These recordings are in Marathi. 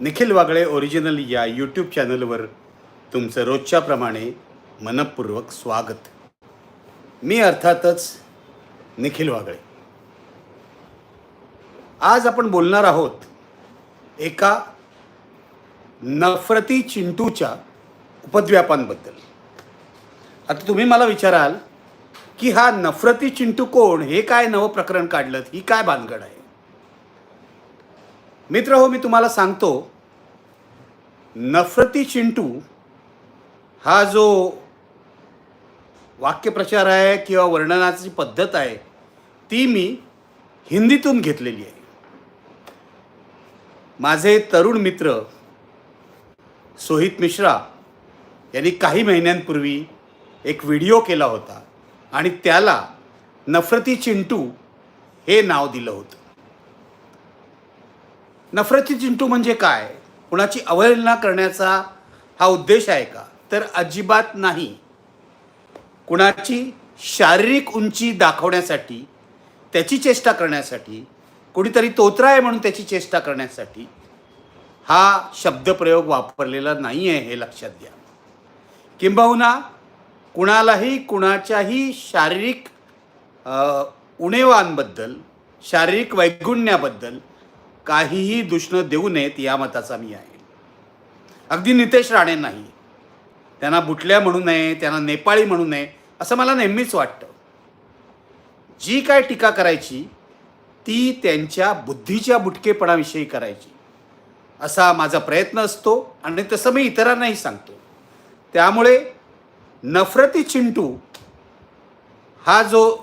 निखिल वागळे ओरिजिनल या यूट्यूब चॅनलवर तुमचं रोजच्याप्रमाणे मनपूर्वक स्वागत. मी अर्थातच निखिल वागळे. आज आपण बोलणार आहोत एका नफरती चिंटूच्या उपद्व्यापांबद्दल. आता तुम्ही मला विचाराल की हा नफरती चिंटू कोण? हे काय नवं प्रकरण काढलं ही काय भानगड आहे? मित्र हो मी तुम्हाला सांगतो नफरती चिंटू हा जो वाक्यप्रचार आहे किंवा वर्णनाची पद्धत आहे ती मी हिंदीतून घेतलेली आहे. माझे तरुण मित्र सोहित मिश्रा यांनी काही महिन्यांपूर्वी एक व्हिडिओ केला होता आणि त्याला नफरती चिंटू हे नाव दिलं होतं. नफरती चिंटू म्हणजे काय? कुणाची अवहेलना करण्याचा हा उद्देश आहे का? तर अजिबात नाही. कुणाची शारीरिक उंची दाखवण्यासाठी त्याची चेष्टा करण्यासाठी कुणीतरी तोत्रा आहे म्हणून त्याची चेष्टा करण्यासाठी हा शब्दप्रयोग वापरलेला नाही आहे हे लक्षात घ्या. किंबहुना कुणालाही कुणाच्याही शारीरिक उणेवांबद्दल शारीरिक वैगुण्याबद्दल काहीही दुष्ण देऊ नयेत या मताचा मी आहे. अगदी नितेश राणे नाही. त्यांना बुटल्या म्हणू नये त्यांना नेपाळी म्हणू नये असं मला नेहमीच वाटतं. जी काय टीका करायची ती त्यांच्या बुद्धीच्या बुटकेपणाविषयी करायची. असा माझा प्रयत्न असतो आणि तसं मी इतरांनाही सांगतो. त्यामुळे नफरती चिंटू हा जो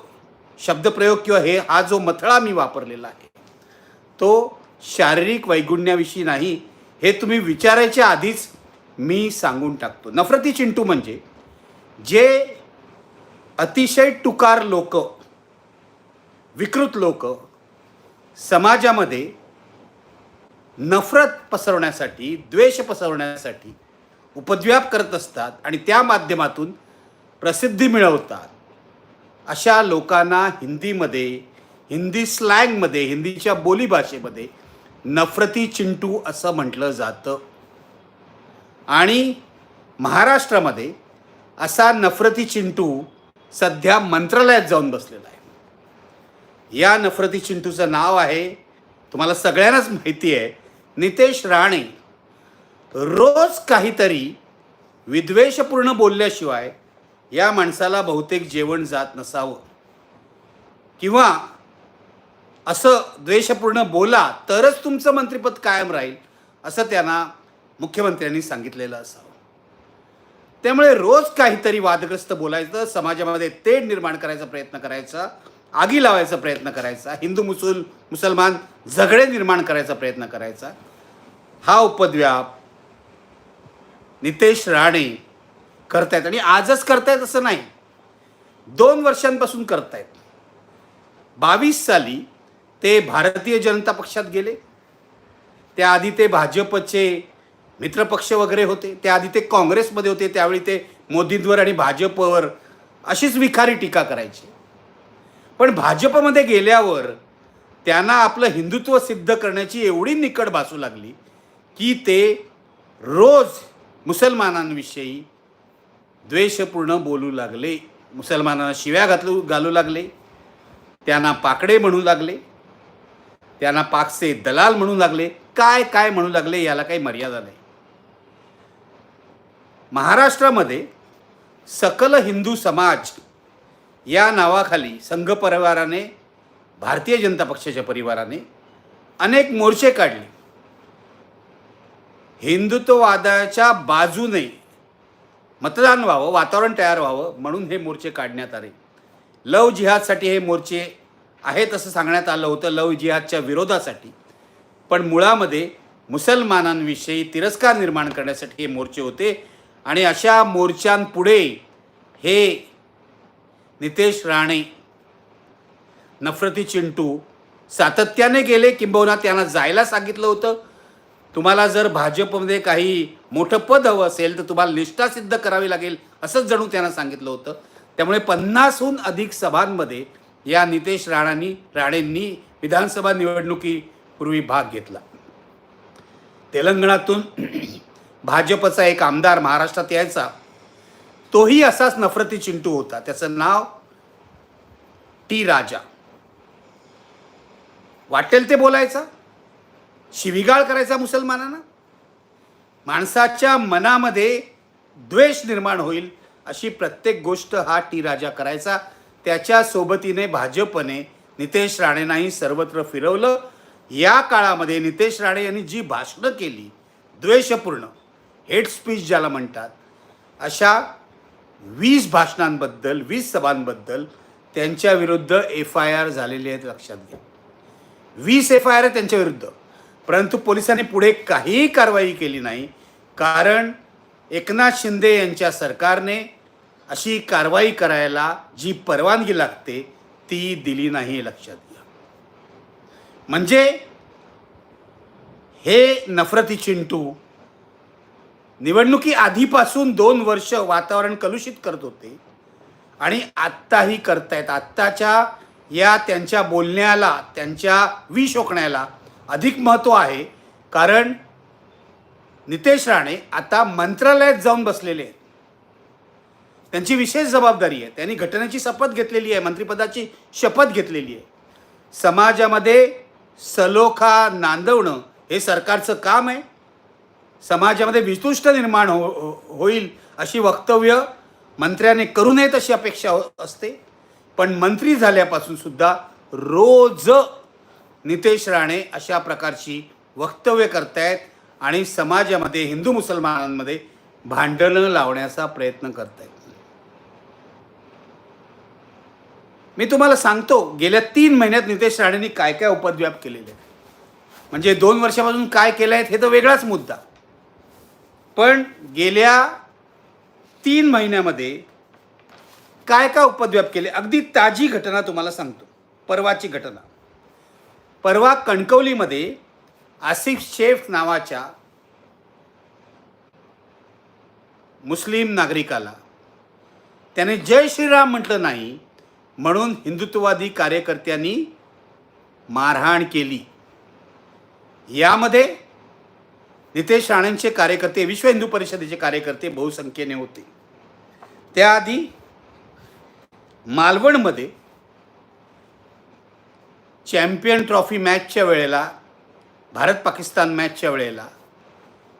शब्दप्रयोग किंवा हे हा जो मथळा मी वापरलेला आहे तो शारीरिक वैगुण्याविषयी नाही हे तुम्ही विचारायच्या आधीच मी सांगून टाकतो. नफरती चिंटू म्हणजे जे अतिशय टुकार लोक विकृत लोक समाजामध्ये नफरत पसरवण्यासाठी द्वेष पसरवण्यासाठी उपद्व्याप करत असतात आणि त्या माध्यमातून प्रसिद्धी मिळवतात. अशा लोकांना हिंदीमध्ये हिंदी स्लँगमध्ये हिंदीच्या बोलीभाषेमध्ये नफरती चिंटू असं म्हटलं जातं. आणि महाराष्ट्रामध्ये असा नफरती चिंटू सध्या मंत्रालयात जाऊन बसलेला आहे. या नफरती चिंटूचं नाव आहे तुम्हाला सगळ्यांनाच माहिती आहे नितेश राणे रोज काहीतरी विद्वेषपूर्ण बोलल्याशिवाय या माणसाला बहुतेक जेवण जात नसावं. किंवा असं द्वेषपूर्ण बोला तरच तुमचं मंत्रिपद कायम राहील असं त्यांना मुख्यमंत्र्यांनी सांगितलेलं असावं. त्यामुळे रोज काहीतरी वादग्रस्त बोलायचं समाजामध्ये तेढ निर्माण करायचा प्रयत्न करायचा आगी लावायचा प्रयत्न करायचा हिंदू मुसल मुसलमान झगडे निर्माण करायचा प्रयत्न करायचा. हा उपद्व्याप नितेश राणे करतायत आणि आजच करतायत असं नाही. दोन वर्षांपासून करतायत. बावीस साली ते भारतीय जनता पक्षात गेले. त्याआधी ते भाजपचे मित्रपक्ष वगैरे होते. त्याआधी ते काँग्रेसमध्ये होते. त्यावेळी ते मोदींवर आणि भाजपवर अशीच विखारी टीका करायची. पण भाजपमध्ये गेल्यावर त्यांना आपलं हिंदुत्व सिद्ध करण्याची एवढी निकड भासू लागली की ते रोज मुसलमानांविषयी द्वेषपूर्ण बोलू लागले. मुसलमानांना शिव्या घातलू घालू लागले. त्यांना पाकडे म्हणू लागले. त्यांना पाकचे दलाल म्हणू लागले. काय काय म्हणू लागले याला काही मर्यादा नाही. महाराष्ट्रामध्ये सकल हिंदू समाज या नावाखाली संघ परिवाराने भारतीय जनता पक्षाच्या परिवाराने अनेक मोर्चे काढले. हिंदुत्ववादाच्या बाजूने मतदान व्हावं वातावरण तयार व्हावं म्हणून हे मोर्चे काढण्यात आले. लव जिहादसाठी हे मोर्चे आहेत असं सांगण्यात आलं होतं लव जिहादच्या विरोधासाठी. पण मुळामध्ये मुसलमानांविषयी तिरस्कार निर्माण करण्यासाठी हे मोर्चे होते आणि अशा मोर्चांपुढे हे नितेश राणे नफरती चिंटू सातत्याने गेले. किंबहुना त्यांना जायला सांगितलं होतं. तुम्हाला जर भाजपमध्ये काही मोठं पद हवं असेल तर तुम्हाला निष्ठा सिद्ध करावी लागेल असंच जणू त्यांना सांगितलं होतं. त्यामुळे पन्नासहून अधिक सभांमध्ये या नितेश राणांनी राणेंनी विधानसभा निवडणुकीपूर्वी भाग घेतला. तेलंगणातून भाजपचा एक आमदार महाराष्ट्रात यायचा. तोही असाच नफरती चिंटू होता. त्याचं नाव टी राजा. वाटेल ते बोलायचा? शिविगाळ करायचा मुसलमानांना? माणसाच्या मनामध्ये द्वेष निर्माण होईल अशी प्रत्येक गोष्ट हा टी राजा करायचा. त्याच्या सोबतीने भाजपने नितेश राणेंनाही सर्वत्र फिरवलं. या काळामध्ये नितेश राणे यांनी जी भाषणं केली द्वेषपूर्ण हेट स्पीच ज्याला म्हणतात अशा वीस भाषणांबद्दल वीस सभांबद्दल त्यांच्या विरुद्ध एफ आय आर झालेले आहेत लक्षात घ्या. वीस एफ आय आर आहे त्यांच्या विरुद्ध. परंतु पोलिसांनी पुढे काहीही कारवाई केली नाही कारण एकनाथ शिंदे यांच्या सरकारने अशी कारवाई करायला जी परवानगी लागते ती दिली नाही लक्षात घ्या. म्हणजे हे नफरती चिंटू निवडणुकी आधीपासून दोन वर्ष वातावरण कलुषित करत होते आणि आत्ताही करतायत. आत्ताच्या या त्यांच्या बोलण्याला त्यांच्या विष ओकण्याला अधिक महत्त्व आहे. कारण नितेश राणे आता मंत्रालयात जाऊन बसलेले आहेत. त्यांची विशेष जबाबदारी आहे. त्यांनी घटनेची शपथ घेतलेली आहे. मंत्रिपदाची शपथ घेतलेली आहे. समाजामध्ये सलोखा नांदवणं हे सरकारचं काम आहे. समाजामध्ये वितुष्ट निर्माण हो, हो होईल अशी वक्तव्य मंत्र्याने करू नयेत अशी अपेक्षा हो- असते. पण मंत्री झाल्यापासून सुद्धा रोज नितेश राणे अशा प्रकारची वक्तव्य करतायत आणि समाजामध्ये हिंदू मुसलमानांमध्ये भांडणं लावण्याचा प्रयत्न करतायत. मी तुम्हाला सांगतो गेल्या तीन महिन्यात नितेश राणेंनी काय काय उपद्व्याप केलेले आहेत. म्हणजे दोन वर्षापासून काय केलं आहेत हे तर वेगळाच मुद्दा. पण गेल्या तीन महिन्यामध्ये काय काय उपद्व्याप केले अगदी ताजी घटना तुम्हाला सांगतो परवाची घटना. परवा कणकवलीमध्ये आसिफ शेफ नावाच्या मुस्लिम नागरिकाला त्याने जय श्रीराम म्हटलं नाही म्हणून हिंदुत्ववादी कार्यकर्त्यांनी मारहाण केली. यामध्ये नितेश राणेंचे कार्यकर्ते विश्व हिंदू परिषदेचे कार्यकर्ते बहुसंख्येने होते. त्याआधी मालवणमध्ये चॅम्पियन ट्रॉफी मॅचच्या वेळेला भारत पाकिस्तान मॅचच्या वेळेला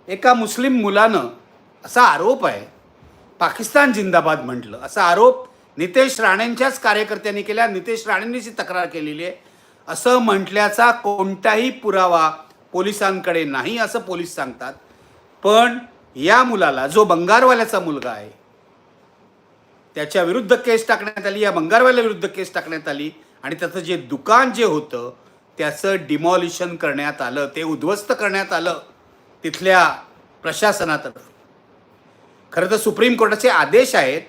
एका मुस्लिम मुलानं असा आरोप आहे पाकिस्तान जिंदाबाद म्हटलं. असा आरोप नितेश राणेंच्याच कार्यकर्त्यांनी केल्या. नितेश राणेंनीच तक्रार केलेली आहे असं म्हटल्याचा कोणताही पुरावा पोलिसांकडे नाही असं पोलीस सांगतात. पण या मुलाला जो बंगारवाल्याचा मुलगा आहे त्याच्या विरुद्ध केस टाकण्यात आली या बंगारवाल्या विरुद्ध केस टाकण्यात आली आणि त्याचं जे दुकान जे होतं त्याचं डिमॉलिशन करण्यात आलं ते उद्ध्वस्त करण्यात आलं तिथल्या प्रशासनातर्फे. खरं तर सुप्रीम कोर्टाचे आदेश आहेत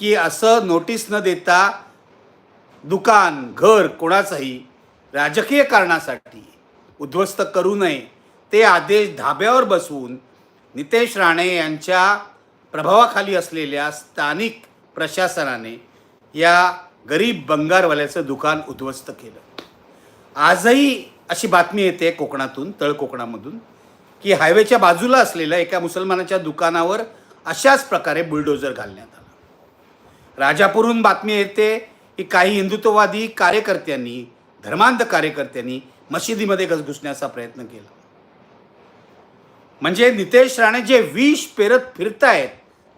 की असं नोटीस न देता दुकान घर कोणाचंही राजकीय कारणासाठी उद्ध्वस्त करू नये ते आदेश धाब्यावर बसवून नितेश राणे यांच्या प्रभावाखाली असलेल्या स्थानिक प्रशासनाने या गरीब बंगारवाल्याचं दुकान उद्ध्वस्त केलं. आजही अशी बातमी येते कोकणातून तळ कोकणामधून की हायवेच्या बाजूला असलेल्या एका मुसलमानाच्या दुकानावर अशाच प्रकारे बुलडोजर घालण्यात आला. राजापूरहून बातमी येते की काही हिंदुत्ववादी कार्यकर्त्यांनी धर्मांध कार्यकर्त्यांनी मशिदीमध्ये घस घुसण्याचा प्रयत्न केला. म्हणजे नितेश राणे जे विष पेरत फिरतायत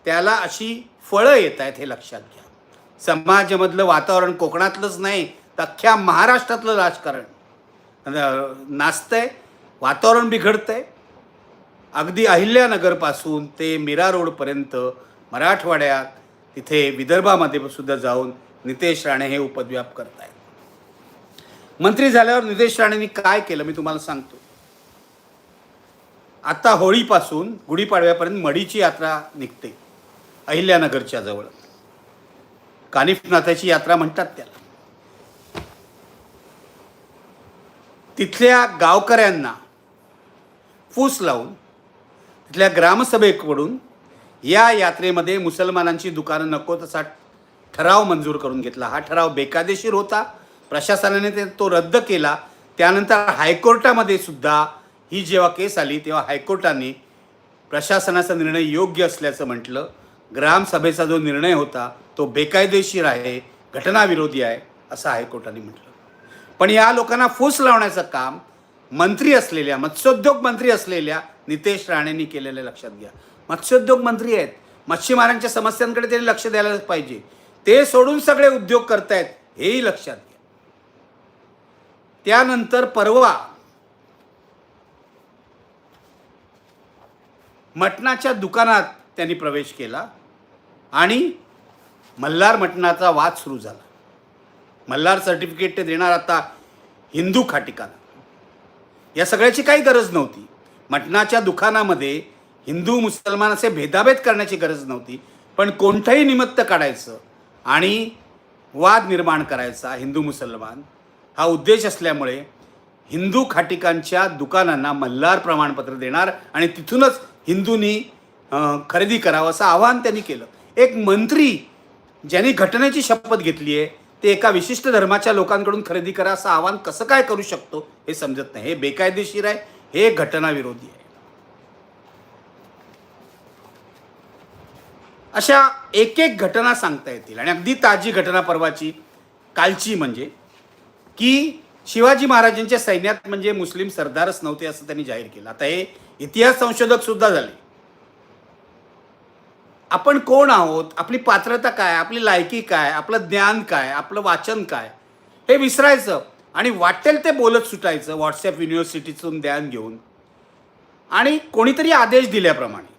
त्याला अशी फळं येत आहेत हे लक्षात घ्या. समाजामधलं वातावरण कोकणातलंच नाही तर अख्ख्या महाराष्ट्रातलं राजकारण. नाचतंय वातावरण बिघडतंय. अगदी अहिल्यानगरपासून ते मीरा रोडपर्यंत मराठवाड्यात तिथे विदर्भामध्ये सुद्धा जाऊन नितेश राणे हे उपद्व्याप करतायत. मंत्री झाल्यावर नितेश राणेंनी काय केलं मी तुम्हाला सांगतो. आता होळीपासून गुढीपाडव्यापर्यंत मडीची यात्रा निघते अहिल्यानगरच्या जवळ. कानिफनाथाची यात्रा म्हणतात त्याला. तिथल्या गावकऱ्यांना फूस लावून तिथल्या ग्रामसभेकडून या यात्रेमध्ये मुसलमानांची दुकानं नको तसा ठराव मंजूर करून घेतला. हा ठराव बेकायदेशीर होता. प्रशासनाने ते तो रद्द केला. त्यानंतर हायकोर्टामध्ये सुद्धा ही जेव्हा केस आली तेव्हा हायकोर्टाने प्रशासनाचा निर्णय योग्य असल्याचं म्हटलं. ग्रामसभेचा जो निर्णय होता तो बेकायदेशीर आहे घटनाविरोधी आहे असं हायकोर्टाने म्हटलं. पण या लोकांना फूस लावण्याचं काम मंत्री असलेल्या मत्स्योद्योग मंत्री असलेल्या नितेश राणेंनी केलेलं लक्षात घ्या. मत्स्योद्योग मंत्री आहेत. मच्छीमारांच्या समस्यांकडे त्यांनी लक्ष द्यायला पाहिजे. ते सोडून सगळे उद्योग करतायत हेही लक्षात घ्या. त्यानंतर परवा मटणाच्या दुकानात त्यांनी प्रवेश केला आणि मल्हार मटणाचा वाद सुरू झाला. मल्हार सर्टिफिकेट ते देणार आता हिंदू खाटिकाला. या सगळ्याची काही गरज नव्हती. मटणाच्या दुकानामध्ये हिंदू मुसलमान असे भेदाभेद करण्याची गरज नव्हती पण कोणतंही निमित्त काढायचं आणि वाद निर्माण करायचा हिंदू मुसलमान हा उद्देश असल्यामुळे हिंदू खाटिकांच्या दुकानांना मल्हार प्रमाणपत्र देणार आणि तिथूनच हिंदूंनी खरेदी करावं असं आवाहन त्यांनी केलं. एक मंत्री ज्यांनी घटनेची शपथ घेतली आहे ते एका विशिष्ट धर्माच्या लोकांकडून खरेदी करा असं आवाहन कसं काय करू शकतो हे समजत नाही. हे बेकायदेशीर आहे हे घटनाविरोधी आहे. अशा एक एक घटना सांगता येतील. आणि अगदी ताजी घटना परवाची कालची म्हणजे की शिवाजी महाराजांच्या सैन्यात म्हणजे मुस्लिम सरदारच नव्हते असं त्यांनी जाहीर केलं. आता हे इतिहास संशोधक सुद्धा झाले. आपण कोण आहोत? आपली पात्रता काय? आपली लायकी काय? आपलं ज्ञान काय? आपलं वाचन काय? हे विसरायचं. आणि वाटेल ते बोलत सुटायचं. व्हॉट्सॲप युनिव्हर्सिटीतून ज्ञान घेऊन. आणि कोणीतरी आदेश दिल्याप्रमाणे.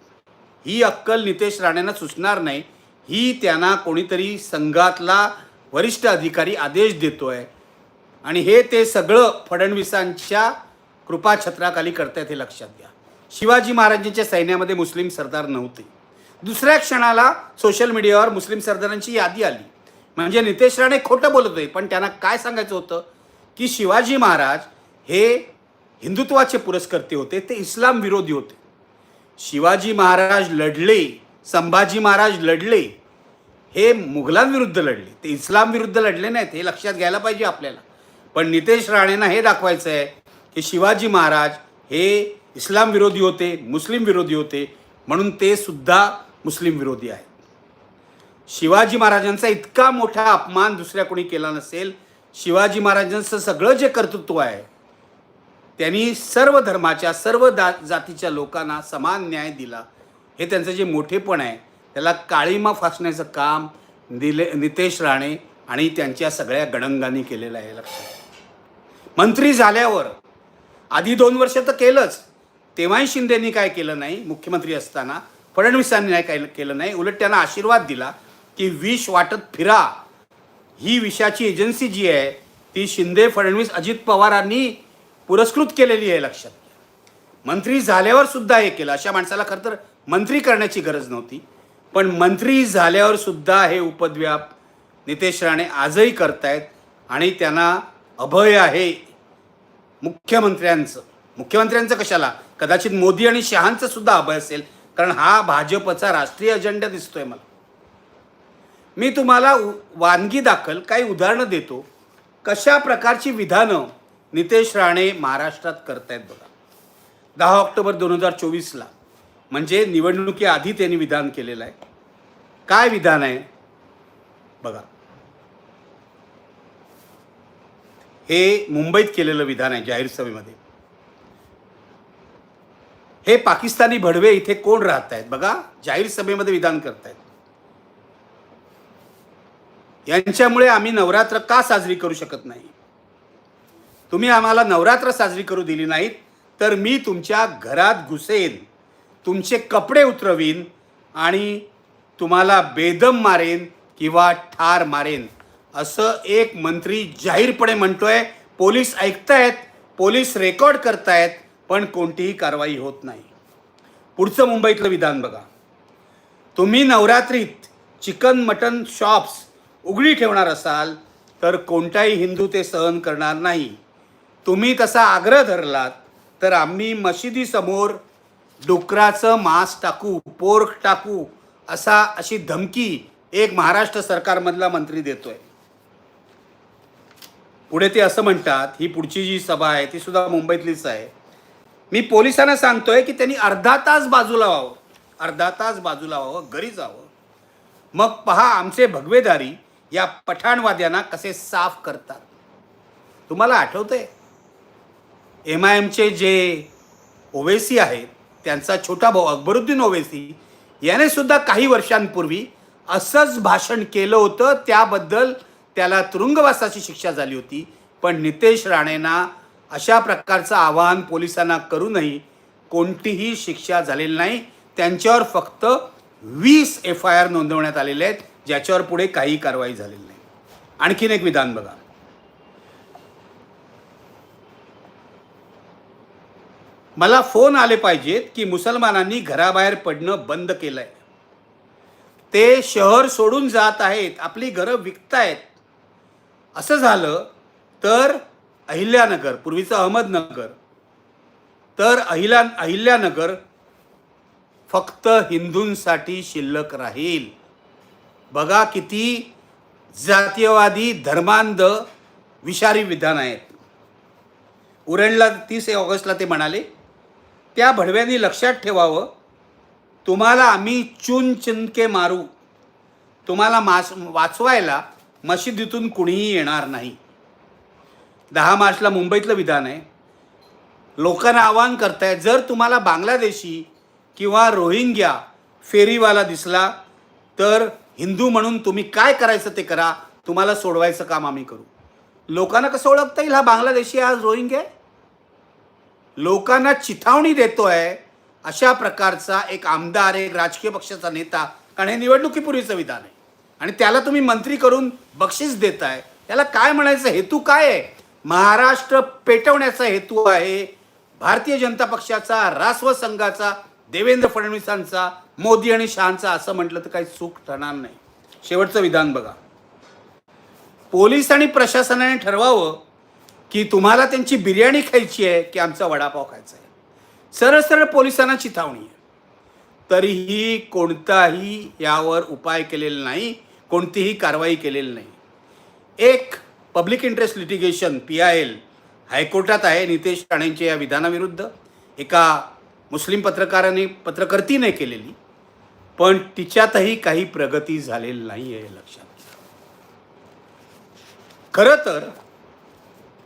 ही अक्कल नितेश राणेंना सुचणार नाही. ही त्यांना कोणीतरी संघातला वरिष्ठ अधिकारी आदेश देतो आहे आणि हे ते सगळं फडणवीसांच्या कृपाछत्राखाली करतायत हे लक्षात घ्या. शिवाजी महाराजांच्या सैन्यामध्ये मुस्लिम सरदार नव्हते. दुसऱ्या क्षणाला सोशल मीडियावर मुस्लिम सरदारांची यादी आली. म्हणजे नितेश राणे खोटं बोलत होते पण त्यांना काय सांगायचं होतं? की शिवाजी महाराज हे हिंदुत्वाचे पुरस्कर्ते होते ते इस्लाम विरोधी होते. शिवाजी महाराज लढले संभाजी महाराज लढले हे मुघलांविरुद्ध लढले. ते इस्लाम विरुद्ध लढले नाहीत हे लक्षात घ्यायला पाहिजे आपल्याला. पण नितेश राणेंना हे दाखवायचं आहे की शिवाजी महाराज हे इस्लाम विरोधी होते मुस्लिम विरोधी होते म्हणून ते सुद्धा मुस्लिम विरोधी आहेत. शिवाजी महाराजांचा इतका मोठा अपमान दुसऱ्या कोणी केला नसेल शिवाजी महाराजांचं सगळं जे कर्तृत्व आहे त्यांनी सर्व धर्माच्या सर्व दा जातीच्या लोकांना समान न्याय दिला. हे त्यांचं जे मोठेपण आहे त्याला काळीमा फासण्याचं काम दिले नितेश राणे आणि त्यांच्या सगळ्या गडंगांनी केलेलं आहे लक्षात मंत्री झाल्यावर आधी दोन वर्ष तर केलंच. तेव्हाही शिंदेनी काय केलं नाही मुख्यमंत्री असताना. फडणवीसांनी नाही काय केलं नाही. उलट त्यांना आशीर्वाद दिला की विष वाटत फिरा. ही विषाची एजन्सी जी आहे ती शिंदे फडणवीस अजित पवारांनी पुरस्कृत केलेली आहे लक्षात घ्या. मंत्री झाल्यावर सुद्धा हे केलं. अशा माणसाला खरं तर मंत्री करण्याची गरज नव्हती. पण मंत्री झाल्यावर सुद्धा हे उपद्व्याप नितेश राणे आजही करतायत आणि त्यांना अभय आहे मुख्यमंत्र्यांचं. मुख्यमंत्र्यांचं कशाला? कदाचित मोदी आणि शहांचं सुद्धा अभय असेल. कारण हा भाजपचा राष्ट्रीय अजेंडा दिसतोय मला. मी तुम्हाला वानगी दाखल काही उदाहरणं देतो. कशा प्रकारची विधानं नितेश राणे महाराष्ट्रात करतायत बघा. दहा ऑक्टोबर दोन हजार चोवीसला म्हणजे निवडणुकीआधी त्यांनी विधान केलेलं आहे. काय विधान आहे? बघा. हे मुंबईत केलेलं विधान आहे जाहीर सभेमध्ये. हे पाकिस्तानी भडवे इथे कोण राहत आहेत बघा जाहीर सभेमध्ये विधान करतायत. यांच्यामुळे आम्ही नवरात्र का साजरी करू शकत नाही? तुम्ही आम्हाला नवरात्र साजरी करू दिली नाहीत तर मी तुमच्या घरात घुसेन तुमचे कपडे उतरवीन आणि तुम्हाला बेदम मारेन किंवा ठार मारेन. असं एक मंत्री जाहीरपणे म्हणतोय पोलीस ऐकतायत पोलीस रेकॉर्ड करतायत पण कोणतीही कारवाई होत नाही. पुढचं मुंबईतलं विधान बघा. तुम्ही नवरात्रीत चिकन मटन शॉप्स उघडी ठेवणार असाल तर कोणताही हिंदू ते सहन करणार नाही. तुम्ही तसा आग्रह धरलात तर आम्ही मशिदीसमोर डुकराचं मांस टाकू पोर्क टाकू असा अशी धमकी एक महाराष्ट्र सरकारमधला मंत्री देतोय. पुढे ते असं म्हणतात ही पुढची जी सभा आहे ती सुद्धा मुंबईतलीच आहे. मी पोलिसांना सांगतोय की त्यांनी अर्धा तास बाजूला व्हावं अर्धा तास बाजूला व्हावं घरी जावं. मग पहा आमचे भगवेदारी या पठाणवाद्यांना कसे साफ करतात. तुम्हाला आठवतंय? एम आय एमचे जे ओवेसी आहेत त्यांचा छोटा भाऊ अकबरुद्दीन ओवेसी याने सुद्धा काही वर्षांपूर्वी असंच भाषण केलं होतं. त्याबद्दल त्याला तुरुंगवासाची शिक्षा झाली होती. पण नितेश राणेंना अशा प्रकारचं आवाहन पोलिसांना करूनही कोणतीही शिक्षा झालेली नाही. त्यांच्यावर फक्त वीस एफ आय आर नोंदवण्यात आलेले आहेत ज्याच्यावर पुढे काही कारवाई झालेली नाही. आणखीन एक विधान बघा. मला फोन आले पाहिजेत की मुसलमानांनी घराबाहेर पडणं बंद केलं आहे ते शहर सोडून जात आहेत आपली घरं विकतायत. असं झालं तर अहिल्यानगर पूर्वीचं अहमदनगर. तर अहिल्या अहिल्यानगर फक्त हिंदूंसाठी शिल्लक राहील. बघा किती जातीयवादी धर्मांध विषारी विधान आहेत. उरणला तीस ऑगस्टला ते म्हणाले त्या भडव्यांनी लक्षात ठेवावं तुम्हाला आम्ही चून चिनके मारू. तुम्हाला मास वाचवायला मशिदीतून कुणीही येणार नाही. दहा मार्चला मुंबईतलं विधान आहे. लोकांना आवाहन करताय जर तुम्हाला बांगलादेशी किंवा रोहिंग्या फेरीवाला दिसला तर हिंदू म्हणून तुम्ही काय करायचं ते करा तुम्हाला सोडवायचं काम आम्ही करू. लोकांना कसं ओळखता येईल हा बांगलादेशी आज रोहिंग्या? आहे लोकांना चिथावणी देतोय अशा प्रकारचा एक आमदार एक राजकीय पक्षाचा नेता कारण हे निवडणुकीपूर्वीचं विधान आहे. आणि त्याला तुम्ही मंत्री करून बक्षीस देताय. त्याला काय म्हणायचं? हेतू काय आहे? महाराष्ट्र पेटवण्याचा हेतू आहे. भारतीय जनता पक्षाचा रासव संघाचा देवेंद्र फडणवीसांचा मोदी आणि शहांचा असं म्हटलं तर काही चूक ठरणार नाही. शेवटचं विधान बघा. पोलीस आणि प्रशासनाने ठरवावं की तुम्हाला त्यांची बिर्याणी खायची आहे की आमचा वडापाव खायचा आहे. सरळ सरळ पोलिसांना चिथावणी आहे. तरीही कोणताही यावर उपाय केलेला नाही कोणतीही कारवाई केलेली नाही. एक public interest litigation P I L हायकोर्टात आहे नितेश राणेंच्या या विधानाविरुद्ध. एका मुस्लिम पत्रकाराने पत्रकर्तीने केलेली. पण तिच्यातही काही प्रगती झालेली नाही आहे लक्षात खरं तर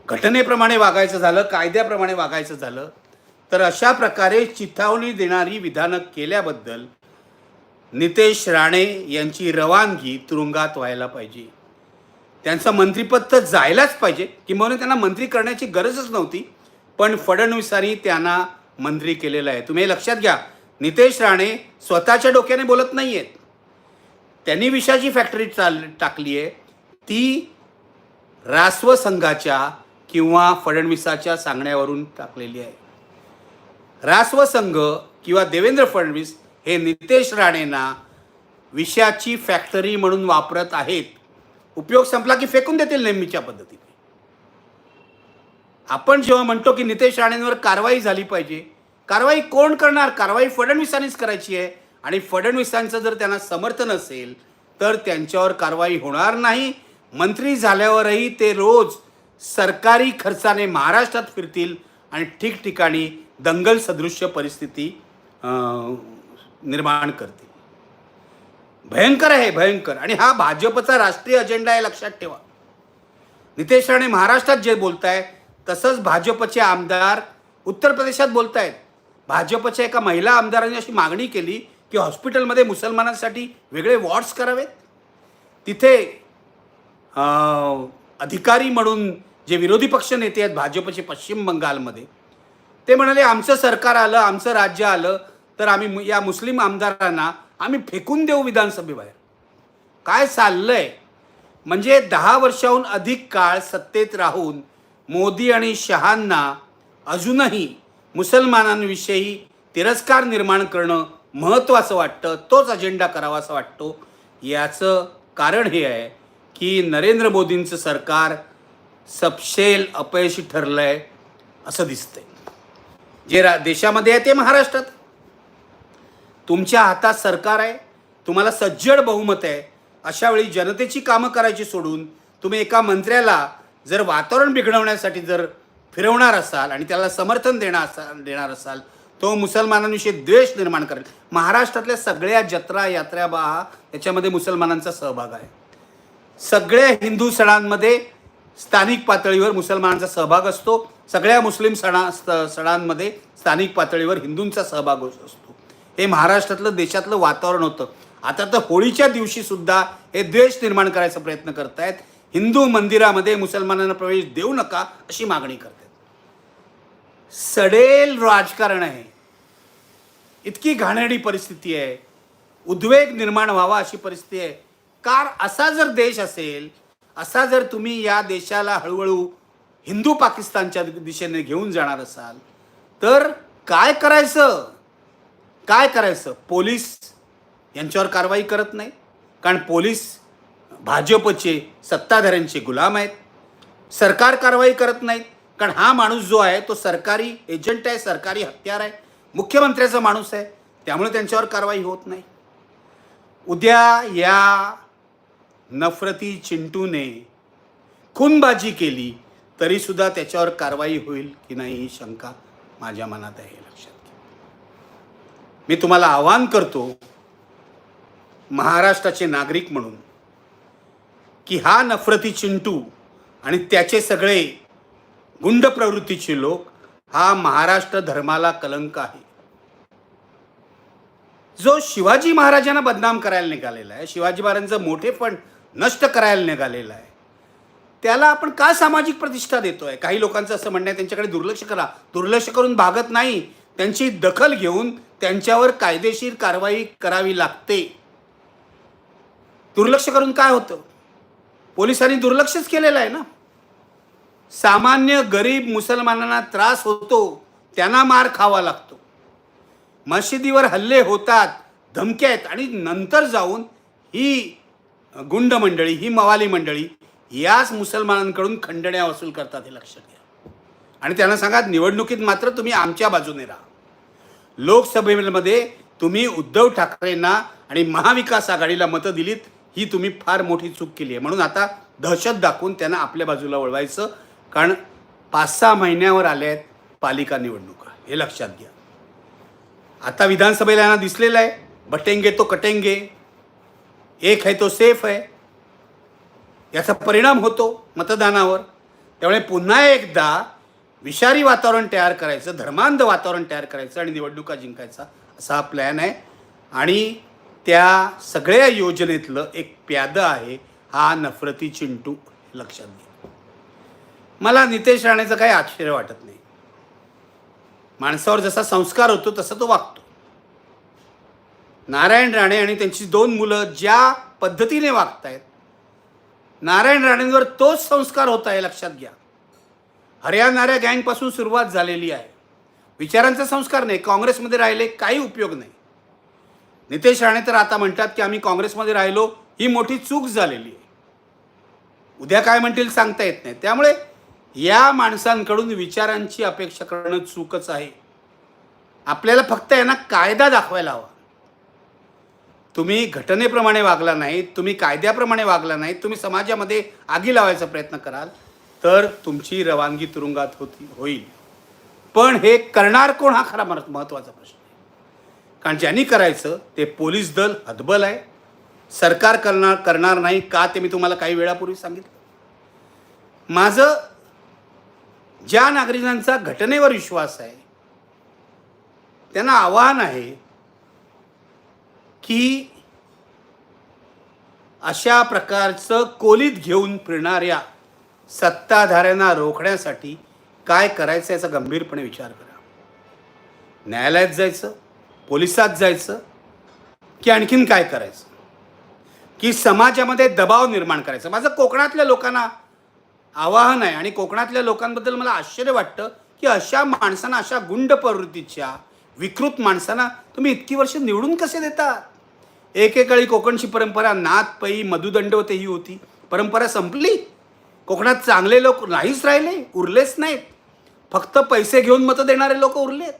घटनेप्रमाणे वागायचं झालं कायद्याप्रमाणे वागायचं झालं तर अशा प्रकारे चिथावणी देणारी विधानं केल्याबद्दल नितेश राणे यांची रवानगी तुरुंगात व्हायला पाहिजे. त्यांचं मंत्रिपद तर जायलाच पाहिजे. किंवा त्यांना मंत्री करण्याची गरजच नव्हती पण फडणवीसांनी त्यांना मंत्री केलेलं आहे. तुम्ही हे लक्षात घ्या नितेश राणे स्वतःच्या डोक्याने बोलत नाही आहेत त्यांनी विषाची फॅक्टरी चाल टाकली आहे ती रास्व संघाच्या किंवा फडणवीसाच्या सांगण्यावरून टाकलेली आहे. रासव संघ किंवा देवेंद्र फडणवीस हे नितेश राणेंना विषयाची फॅक्टरी म्हणून वापरत आहेत. उपयोग संपला की फेकून देतील नेहमीच्या पद्धतीने. आपण जेव्हा म्हणतो की नितेश राणेंवर कारवाई झाली पाहिजे कारवाई कोण करणार? कारवाई फडणवीसांनीच करायची आहे. आणि फडणवीसांचं जर त्यांना समर्थन असेल तर त्यांच्यावर कारवाई होणार नाही. मंत्री झाल्यावरही ते रोज सरकारी खर्चाने महाराष्ट्रात फिरतील आणि ठिकठिकाणी दंगल सदृश्य परिस्थिती निर्माण करतील. भयंकर आहे भयंकर. आणि हा भाजपचा राष्ट्रीय अजेंडा आहे लक्षात ठेवा. नितेश राणे महाराष्ट्रात जे बोलताय तसंच भाजपचे आमदार उत्तर प्रदेशात बोलतायत. भाजपच्या एका महिला आमदारांनी अशी मागणी केली की हॉस्पिटलमध्ये मुसलमानांसाठी वेगळे वॉर्ड्स करावेत. तिथे अधिकारी म्हणून जे विरोधी पक्ष नेते आहेत भाजपचे पश्चिम बंगालमध्ये ते म्हणाले आमचं सरकार आलं आमचं राज्य आलं तर आम्ही या मुस्लिम आमदारांना आम्ही फेकून देऊ विधानसभेबाहेर. काय चाललंय? म्हणजे दहा वर्षाहून अधिक काळ सत्तेत राहून मोदी आणि शहांना अजूनही मुसलमानांविषयी तिरस्कार निर्माण करणं महत्त्वाचं वाटतं तोच अजेंडा करावा असं वाटतो. याचं कारण हे आहे की नरेंद्र मोदींचं सरकार सपशेल अपयशी ठरलं आहे असं दिसतंय. जे रा देशामध्ये आहे ते महाराष्ट्रात. तुमच्या हातात सरकार आहे तुम्हाला सज्जड बहुमत आहे अशा वेळी जनतेची कामं करायची सोडून तुम्ही एका मंत्र्याला जर वातावरण बिघडवण्यासाठी जर फिरवणार असाल आणि त्याला समर्थन देणार असाल देणार असाल तो मुसलमानांविषयी द्वेष निर्माण करेल. महाराष्ट्रातल्या सगळ्या जत्रा यात्रा बहा याच्यामध्ये मुसलमानांचा सहभाग आहे. सगळ्या हिंदू सणांमध्ये स्थानिक पातळीवर मुसलमानांचा सहभाग असतो. सगळ्या मुस्लिम सणा सणांमध्ये स्थानिक पातळीवर हिंदूंचा सहभाग होत असतो. हे महाराष्ट्रातलं देशातलं वातावरण होतं. आता तर होळीच्या दिवशीसुद्धा हे द्वेष निर्माण करायचा प्रयत्न करतायत. हिंदू मंदिरामध्ये मुसलमानांना प्रवेश देऊ नका अशी मागणी करतात सडेल राजकारण आहे. इतकी घाणेरडी परिस्थिती आहे. उद्वेग निर्माण व्हावा अशी परिस्थिती आहे. कार असा जर देश असेल असा जर तुम्ही या देशाला हळूहळू हिंदू पाकिस्तानच्या दिशेने घेऊन जाणार असाल तर काय करायचं? काय करायचं? पोलीस यांच्यावर कारवाई करत नाही. कारण पोलीस भाजपचे सत्ताधाऱ्यांचे गुलाम आहेत. सरकार कारवाई करत नाहीत. कारण हा माणूस जो आहे तो सरकारी एजंट आहे सरकारी हत्यार आहे. मुख्यमंत्र्याचा माणूस आहे. त्यामुळे त्यांच्यावर कारवाई होत नाही. उद्या या नफरती चिंटूने खूनबाजी केली तरीसुद्धा त्याच्यावर कारवाई होईल की नाही ही शंका माझ्या मनात आहे लक्षात घ्या. मी तुम्हाला आवाहन करतो महाराष्ट्राचे नागरिक म्हणून की हा नफरती चिंटू आणि त्याचे सगळे गुंड प्रवृत्तीचे लोक हा महाराष्ट्र धर्माला कलंक आहे. जो शिवाजी महाराजांना बदनाम करायला निघालेला आहे शिवाजी महाराजांचं मोठेपण नष्ट करायला निघालेला आहे. त्याला आपण का सामाजिक प्रतिष्ठा देतोय? काही लोकांचं असं म्हणणं आहे त्यांच्याकडे दुर्लक्ष करा. दुर्लक्ष करून भागत नाही. त्यांची दखल घेऊन त्यांच्यावर कायदेशीर कारवाई करावी लागते. दुर्लक्ष करून काय होतं? पोलिसांनी दुर्लक्षच केलेलं आहे ना? सामान्य गरीब मुसलमानांना त्रास होतो त्यांना मार खावा लागतो. मशिदीवर हल्ले होतात धमक्या आहेत आणि नंतर जाऊन ही गुंड मंडळी ही मवाली मंडळी याच मुसलमानांकडून खंडण्या वसूल करतात हे लक्षात घ्या. आणि त्यांना सांगा निवडणुकीत मात्र तुम्ही आमच्या बाजूने राहा. लोकसभेमध्ये तुम्ही उद्धव ठाकरेंना आणि महाविकास आघाडीला मतं दिलीत ही तुम्ही फार मोठी चूक केली आहे. म्हणून आता दहशत दाखवून त्यांना आपल्या बाजूला वळवायचं कारण पाच सहा महिन्यावर आले आहेत पालिका निवडणुका. हे लक्षात घ्या. आता विधानसभेला यांना दिसलेलं आहे बटेंगे तो कटेंगे. एक आहे तो सेफ आहे याचा परिणाम होतो मतदानावर. त्यामुळे पुन्हा एकदा विषारी वातावरण तयार करायचं धर्मांध वातावरण तयार करायचं आणि निवडणुका जिंकायचा असा हा प्लॅन आहे. आणि त्या सगळ्या योजनेतलं एक प्यादं आहे हा नफरती चिंटू लक्षात घ्या मला नितेश राणेचं काही आश्चर्य वाटत नाही. माणसावर जसा संस्कार होतो तसा तो वागतो. नारायण राणे आणि त्यांची दोन मुलं ज्या पद्धतीने वागतायत नारायण राणेंवर तोच संस्कार होता आहे लक्षात घ्या. हरियाणाऱ्या गँगपासून सुरुवात झालेली आहे. विचारांचा संस्कार नाही काँग्रेसमध्ये राहिले काही उपयोग नाही. नितेश राणे तर आता म्हणतात की आम्ही काँग्रेसमध्ये राहिलो ही मोठी चूक झालेली आहे. उद्या काय म्हणतील सांगता येत नाही. त्यामुळे या माणसांकडून विचारांची अपेक्षा करणं चूकच आहे. आपल्याला फक्त यांना कायदा दाखवायला हवा. तुम्ही घटनेप्रमाणे वागला नाही तुम्ही कायद्याप्रमाणे वागला नाही तुम्ही समाजामध्ये आगी लावायचा प्रयत्न कराल तर तुमची रवानगी तुरुंगात होती होईल. पण हे करणार कोण हा खरा मह- महत्त्वाचा प्रश्न आहे. कारण ज्यांनी करायचं ते पोलीस दल हतबल आहे. सरकार करणार करणार नाही का ते मी तुम्हाला काही वेळापूर्वी सांगितलं. माझं ज्या नागरिकांचा घटनेवर विश्वास आहे त्यांना आव्हान आहे की अशा प्रकारचं कोलीत घेऊन फिरणाऱ्या सत्ताधाऱ्यांना रोखण्यासाठी काय करायचं याचा गंभीरपणे विचार करा. न्यायालयात जायचं पोलिसात जायचं की आणखीन काय करायचं? की समाजामध्ये दबाव निर्माण करायचा? माझं कोकणातल्या लोकांना आवाहन आहे आणि कोकणातल्या लोकांबद्दल मला आश्चर्य वाटतं की अशा माणसांना अशा गुंड प्रवृत्तीच्या विकृत माणसांना तुम्ही इतकी वर्ष निवडून कसे देतात एकेकाळी कोकणची परंपरा नाथ पै मधुदंडवते ही होती. परंपरा संपली. कोकणात चांगले लोक नाहीच राहिले उरलेच नाहीत. फक्त पैसे घेऊन मतं देणारे लोक उरलेत.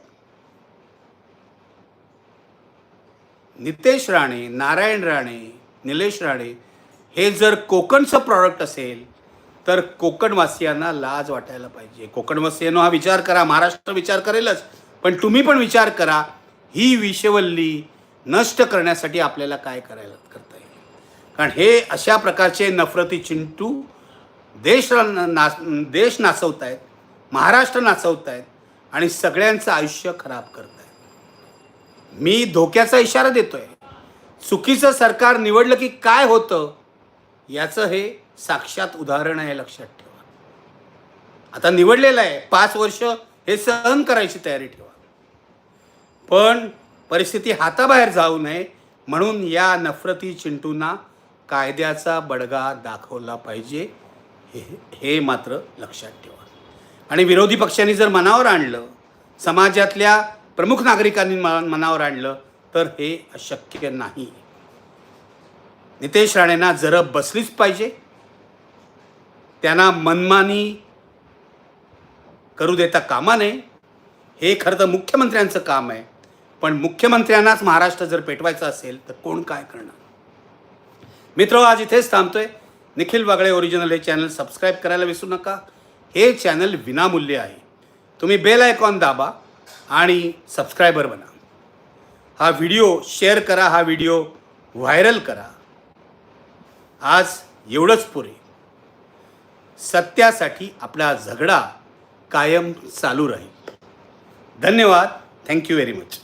नितेश राणे नारायण राणे निलेश राणे हे जर कोकणचं प्रॉडक्ट असेल तर कोकणवासियांना लाज वाटायला पाहिजे. कोकणवासियांना हा विचार करा. महाराष्ट्र विचार करेलच. पण तुम्ही पण विचार करा ही विषवल्ली नष्ट करण्यासाठी आपल्याला काय करायला करता येईल? कारण हे अशा प्रकारचे नफरती चिंटू देश नास देश नाचवत आहेत महाराष्ट्र नाचवत आहेत आणि सगळ्यांचं आयुष्य खराब करत आहेत मी धोक्याचा इशारा देतोय. चुकीचं सरकार निवडलं की काय होतं याचं हे साक्षात उदाहरण आहे लक्षात ठेवा. आता निवडलेलं आहे पाच वर्ष हे सहन करायची तयारी ठेवा. पण परिस्थिती हाताबाहेर जाऊ नये म्हणून या नफरती चिंटूंना कायद्याचा बडगा दाखवला पाहिजे. हे हे मात्र लक्षात ठेवा. आणि विरोधी पक्षांनी जर मनावर आणलं समाजातल्या प्रमुख नागरिकांनी मनावर आणलं तर हे अशक्य नाही. नितेश राणेंना जरब बसलीच पाहिजे. त्यांना मनमानी करू देता कामा नये. हे खरं तर मुख्यमंत्र्यांचं काम आहे. पण मुख्यमंत्र्यांनाच महाराष्ट्र जर पेटवायचं असेल तर कोण काय करणार? मित्र आज इथेच थांबतोय. निखिल वागळे ओरिजिनल हे चॅनल सबस्क्राईब करायला विसरू नका. हे चॅनल विनामूल्य आहे. तुम्ही बेल आयकॉन दाबा आणि सबस्क्रायबर बना. हा व्हिडिओ शेअर करा हा व्हिडिओ व्हायरल करा. आज एवढंच पुरे. सत्यासाठी आपला झगडा कायम चालू राहील. धन्यवाद. Thank you very much